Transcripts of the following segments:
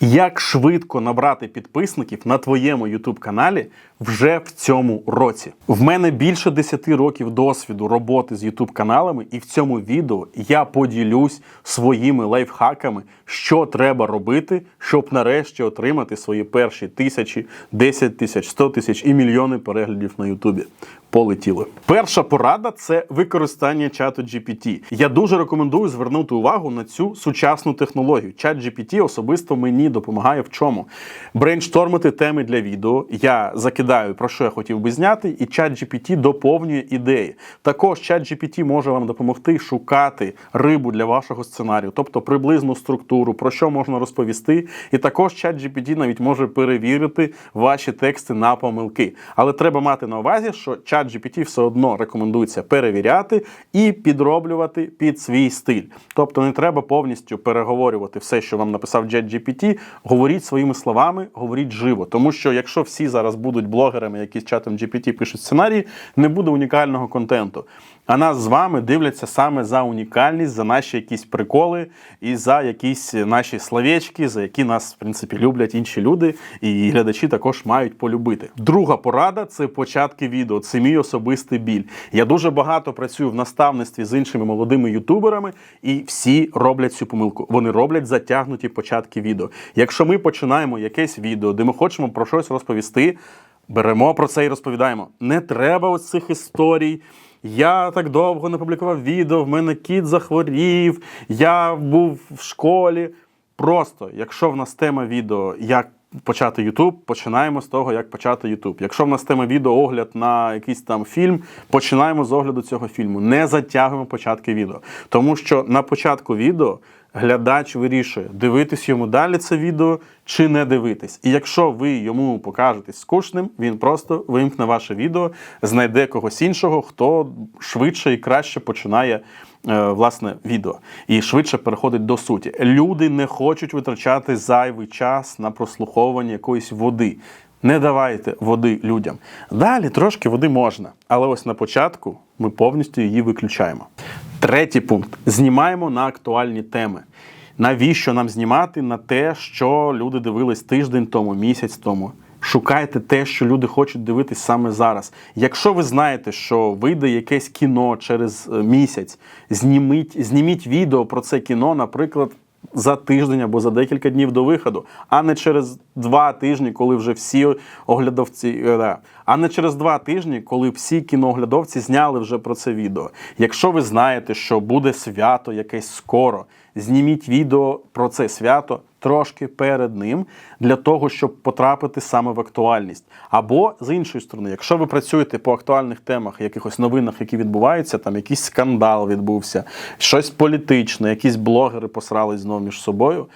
Як швидко набрати підписників на твоєму YouTube каналі вже в цьому році? В мене більше 10 років досвіду роботи з YouTube каналами, і в цьому відео я поділюсь своїми лайфхаками, що треба робити, щоб нарешті отримати свої перші тисячі, 10 тисяч, 100 тисяч і мільйони переглядів на YouTube. Полетіли. Перша порада це використання чату GPT. Я дуже рекомендую звернути увагу на цю сучасну технологію. Чат GPT особисто мені допомагає в чому? Брейнштормити теми для відео. Я закидаю про що я хотів би зняти, і чат GPT доповнює ідеї. Також чат GPT може вам допомогти шукати рибу для вашого сценарію, тобто приблизну структуру, про що можна розповісти. І також чат GPT навіть може перевірити ваші тексти на помилки. Але треба мати на увазі, що чат GPT все одно рекомендується перевіряти і підроблювати під свій стиль. Тобто не треба повністю переговорювати все, що вам написав ChatGPT, GPT, говоріть своїми словами, говоріть живо. Тому що якщо всі зараз будуть блогерами, які з чатом GPT пишуть сценарії, не буде унікального контенту. А нас з вами дивляться саме за унікальність, за наші якісь приколи і за якісь наші словечки, за які нас, в принципі, люблять інші люди, і глядачі також мають полюбити. Друга порада це початки відео. Це мій особистий біль. Я дуже багато працюю в наставництві з іншими молодими ютуберами, і всі роблять цю помилку. Вони роблять затягнуті початки відео. Якщо ми починаємо якесь відео, де ми хочемо про щось розповісти, беремо про це і розповідаємо. Не треба ось цих історій. Я так довго не публікував відео, в мене кіт захворів, я був в школі. Просто, якщо в нас тема відео, як почати Ютуб, починаємо з того, як почати Ютуб. Якщо в нас тема відео огляд на якийсь там фільм, починаємо з огляду цього фільму. Не затягуємо початки відео. Тому що на початку відео глядач вирішує, дивитись йому далі це відео чи не дивитись. І якщо ви йому покажетесь скучним, він просто вимкне ваше відео, знайде когось іншого, хто швидше і краще починає е, власне відео і швидше переходить до суті. Люди не хочуть витрачати зайвий час на прослуховування якоїсь води. Не давайте води людям. Далі трошки води можна, але ось на початку ми повністю її виключаємо. Третій пункт: знімаємо на актуальні теми. Навіщо нам знімати на те, що люди дивились тиждень тому, місяць тому? Шукайте те, що люди хочуть дивитись саме зараз. Якщо ви знаєте, що вийде якесь кіно через е, місяць, зніміть, зніміть відео про це кіно, наприклад, за тиждень або за декілька днів до виходу, а не через два тижні, коли вже всі оглядовці, е, а не через два тижні, коли всі кінооглядовці зняли вже про це відео. Якщо ви знаєте, що буде свято якесь скоро, зніміть відео про це свято трошки перед ним для того, щоб потрапити саме в актуальність. Або з іншої сторони, якщо ви працюєте по актуальних темах, якихось новинах, які відбуваються, там якийсь скандал відбувся, щось політичне, якісь блогери посрались знову між собою.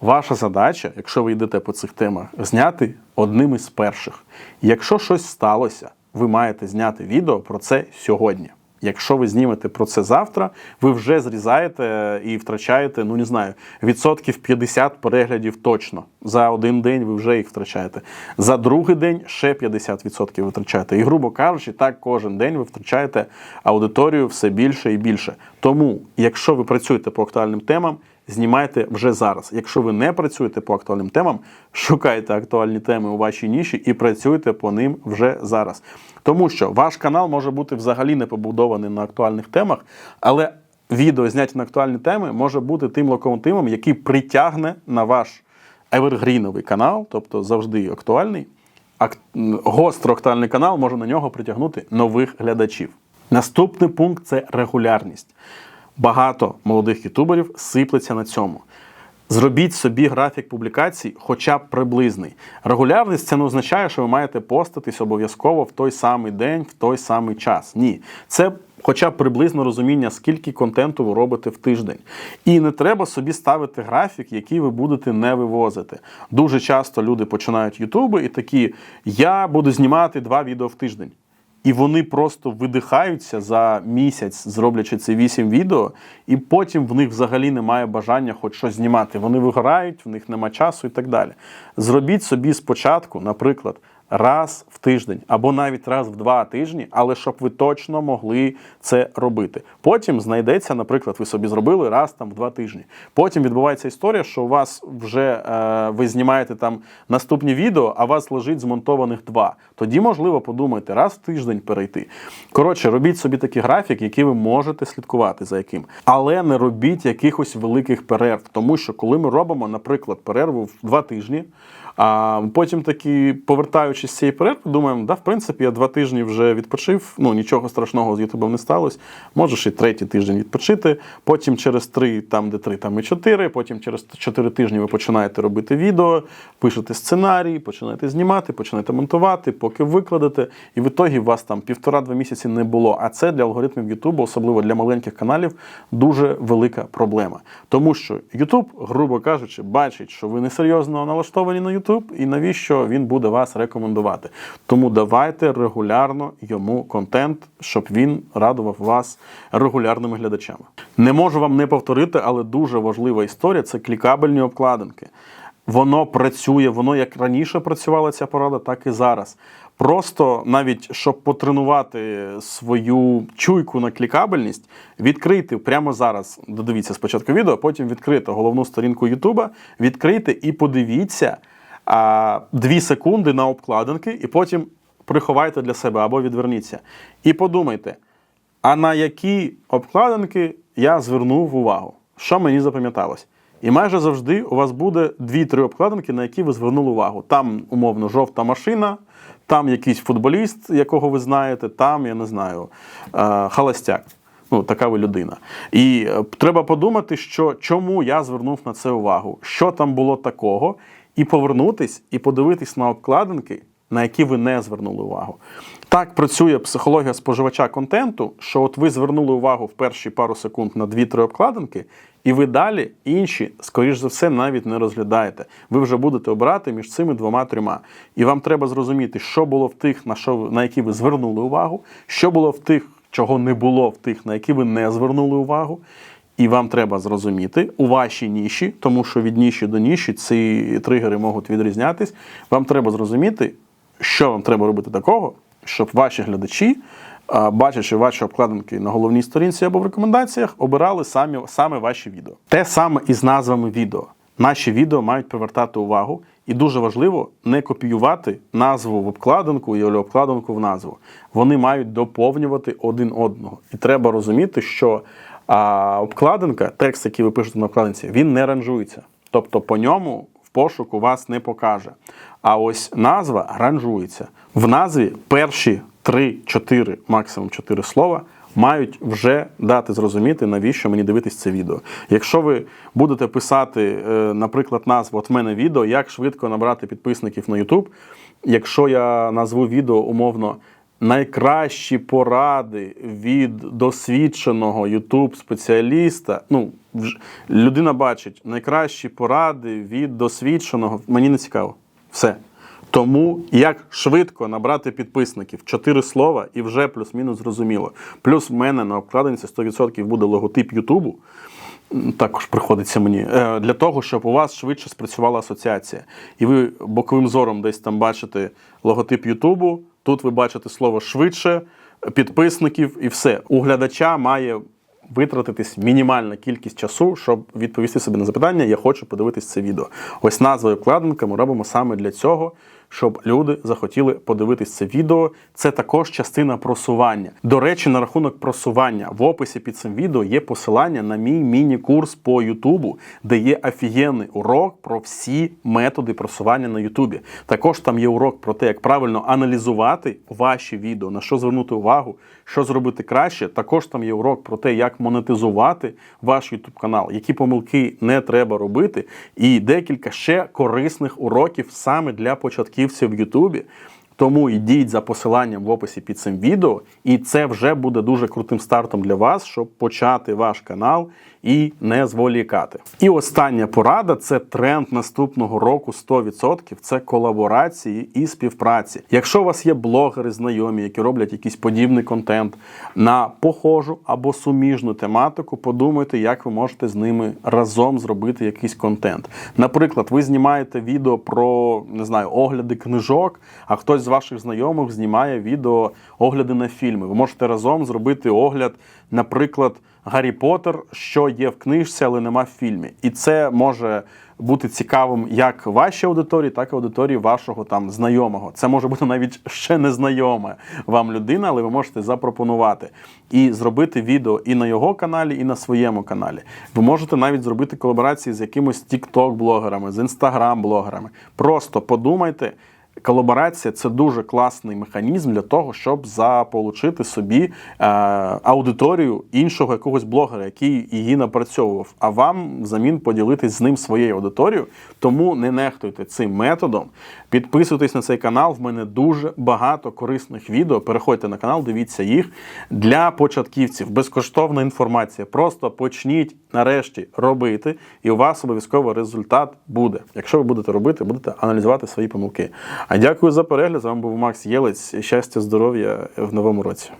Ваша задача, якщо ви йдете по цих темах, зняти одним із перших. Якщо щось сталося, ви маєте зняти відео про це сьогодні. Якщо ви знімете про це завтра, ви вже зрізаєте і втрачаєте, ну не знаю, відсотків 50 переглядів точно. За один день ви вже їх втрачаєте. За другий день ще 50% ви втрачаєте. І, грубо кажучи, так кожен день ви втрачаєте аудиторію все більше і більше. Тому, якщо ви працюєте по актуальним темам, знімайте вже зараз. Якщо ви не працюєте по актуальним темам, шукайте актуальні теми у вашій ніші і працюйте по ним вже зараз. Тому що ваш канал може бути взагалі не побудований на актуальних темах, але відео зняті на актуальні теми може бути тим локомотивом, який притягне на ваш евергріновий канал, тобто завжди актуальний. Гостро актуальний канал може на нього притягнути нових глядачів. Наступний пункт це регулярність. Багато молодих ютуберів сиплеться на цьому. Зробіть собі графік публікацій, хоча б приблизний. Регулярність це не означає, що ви маєте постатись обов'язково в той самий день, в той самий час. Ні, це хоча б приблизно розуміння, скільки контенту ви робите в тиждень. І не треба собі ставити графік, який ви будете не вивозити. Дуже часто люди починають ютуби і такі: я буду знімати два відео в тиждень. І вони просто видихаються за місяць, зроблячи ці вісім відео, і потім в них взагалі немає бажання хоч щось знімати. Вони вигорають, в них нема часу і так далі. Зробіть собі спочатку, наприклад, раз в тиждень або навіть раз в два тижні, але щоб ви точно могли це робити. Потім знайдеться, наприклад, ви собі зробили раз там в два тижні. Потім відбувається історія, що у вас вже е, ви знімаєте там наступні відео, а у вас лежить змонтованих два. Тоді, можливо, подумайте, раз в тиждень перейти. Коротше, робіть собі такий графік, який ви можете слідкувати за яким. Але не робіть якихось великих перерв, тому що коли ми робимо, наприклад, перерву в два тижні. А потім таки, повертаючись з цієї перерви, думаємо, да, в принципі, я два тижні вже відпочив, ну нічого страшного з Ютубом не сталося. Можеш і третій тиждень відпочити. Потім через три, там де три, там і чотири. Потім через чотири тижні ви починаєте робити відео, пишете сценарій, починаєте знімати, починаєте монтувати, поки викладете. І в ітогі у вас там півтора-два місяці не було. А це для алгоритмів Ютубу, особливо для маленьких каналів, дуже велика проблема. Тому що Ютуб, грубо кажучи, бачить, що ви несерйозно налаштовані на YouTube, і навіщо він буде вас рекомендувати. Тому давайте регулярно йому контент, щоб він радував вас регулярними глядачами. Не можу вам не повторити, але дуже важлива історія це клікабельні обкладинки. Воно працює, воно як раніше працювала ця порада, так і зараз. Просто навіть щоб потренувати свою чуйку на клікабельність, відкрийте прямо зараз. Додивіться спочатку відео, потім відкрити головну сторінку Ютуба, відкрийте і подивіться 2 секунди на обкладинки, і потім приховайте для себе або відверніться. І подумайте, а на які обкладинки я звернув увагу, що мені запам'яталось. І майже завжди у вас буде 2-3 обкладинки, на які ви звернули увагу. Там, умовно, жовта машина, там якийсь футболіст, якого ви знаєте, там, я не знаю, е, холостяк. Ну, така ви людина. І е, треба подумати, що чому я звернув на це увагу, що там було такого, і повернутись, і подивитись на обкладинки, на які ви не звернули увагу. Так працює психологія споживача контенту, що от ви звернули увагу в перші пару секунд на 2-3 обкладинки, і ви далі інші, скоріш за все, навіть не розглядаєте. Ви вже будете обирати між цими двома-трьома. І вам треба зрозуміти, що було в тих, на що на які ви звернули увагу, що було в тих, чого не було в тих, на які ви не звернули увагу. І вам треба зрозуміти у вашій ніші, тому що від ніші до ніші ці тригери можуть відрізнятись. Вам треба зрозуміти, що вам треба робити такого, щоб ваші глядачі, бачачи ваші обкладинки на головній сторінці або в рекомендаціях, обирали самі, саме ваші відео. Те саме і з назвами відео. Наші відео мають привертати увагу, і дуже важливо не копіювати назву в обкладинку і обкладинку в назву. Вони мають доповнювати один одного. І треба розуміти, що а, обкладинка, текст, який ви пишете на обкладинці, він не ранжується. Тобто по ньому в пошуку вас не покаже. А ось назва ранжується. В назві перші 3-4, максимум 4 слова мають вже дати зрозуміти, навіщо мені дивитись це відео. Якщо ви будете писати, е, наприклад, назву от мене відео, як швидко набрати підписників на YouTube, якщо я назву відео умовно найкращі поради від досвідченого youtube спеціаліста. Ну, людина бачить найкращі поради від досвідченого. Мені не цікаво. Все. Тому як швидко набрати підписників чотири слова і вже плюс-мінус зрозуміло. Плюс в мене на обкладинці 100% буде логотип Ютубу. Також приходиться мені е, для того, щоб у вас швидше спрацювала асоціація. І ви боковим зором десь там бачите логотип Ютубу. Тут ви бачите слово швидше, підписників і все. У глядача має витратитись мінімальна кількість часу, щоб відповісти собі на запитання, я хочу подивитись це відео. Ось назва і вкладинка ми робимо саме для цього, щоб люди захотіли подивитись це відео. Це також частина просування. До речі, на рахунок просування в описі під цим відео є посилання на мій міні-курс по Ютубу, де є офігенний урок про всі методи просування на Ютубі. Також там є урок про те, як правильно аналізувати ваші відео, на що звернути увагу, що зробити краще. Також там є урок про те, як монетизувати ваш YouTube канал, які помилки не треба робити, і декілька ще корисних уроків саме для початківців в Ютубі. Тому йдіть за посиланням в описі під цим відео, і це вже буде дуже крутим стартом для вас, щоб почати ваш канал і не зволікати. І остання порада це тренд наступного року 100%. Це колаборації і співпраці. Якщо у вас є блогери, знайомі, які роблять якийсь подібний контент на похожу або суміжну тематику, подумайте, як ви можете з ними разом зробити якийсь контент. Наприклад, ви знімаєте відео про не знаю огляди книжок, а хтось з ваших знайомих знімає відео огляди на фільми. Ви можете разом зробити огляд, наприклад, Гаррі Поттер, що є в книжці, але нема в фільмі. І це може бути цікавим як вашій аудиторії, так і аудиторії вашого там знайомого. Це може бути навіть ще незнайома вам людина, але ви можете запропонувати і зробити відео і на його каналі, і на своєму каналі. Ви можете навіть зробити колаборації з якимось TikTok-блогерами, з Instagram-блогерами. Просто подумайте. Колаборація це дуже класний механізм для того, щоб заполучити собі е, аудиторію іншого якогось блогера, який її напрацьовував, а вам взамін поділитись з ним своєю аудиторією. Тому не нехтуйте цим методом. Підписуйтесь на цей канал. В мене дуже багато корисних відео. Переходьте на канал, дивіться їх для початківців. Безкоштовна інформація. Просто почніть нарешті робити, і у вас обов'язково результат буде. Якщо ви будете робити, будете аналізувати свої помилки. А дякую за перегляд. З вами був Макс Єлець. Щастя, здоров'я в новому році.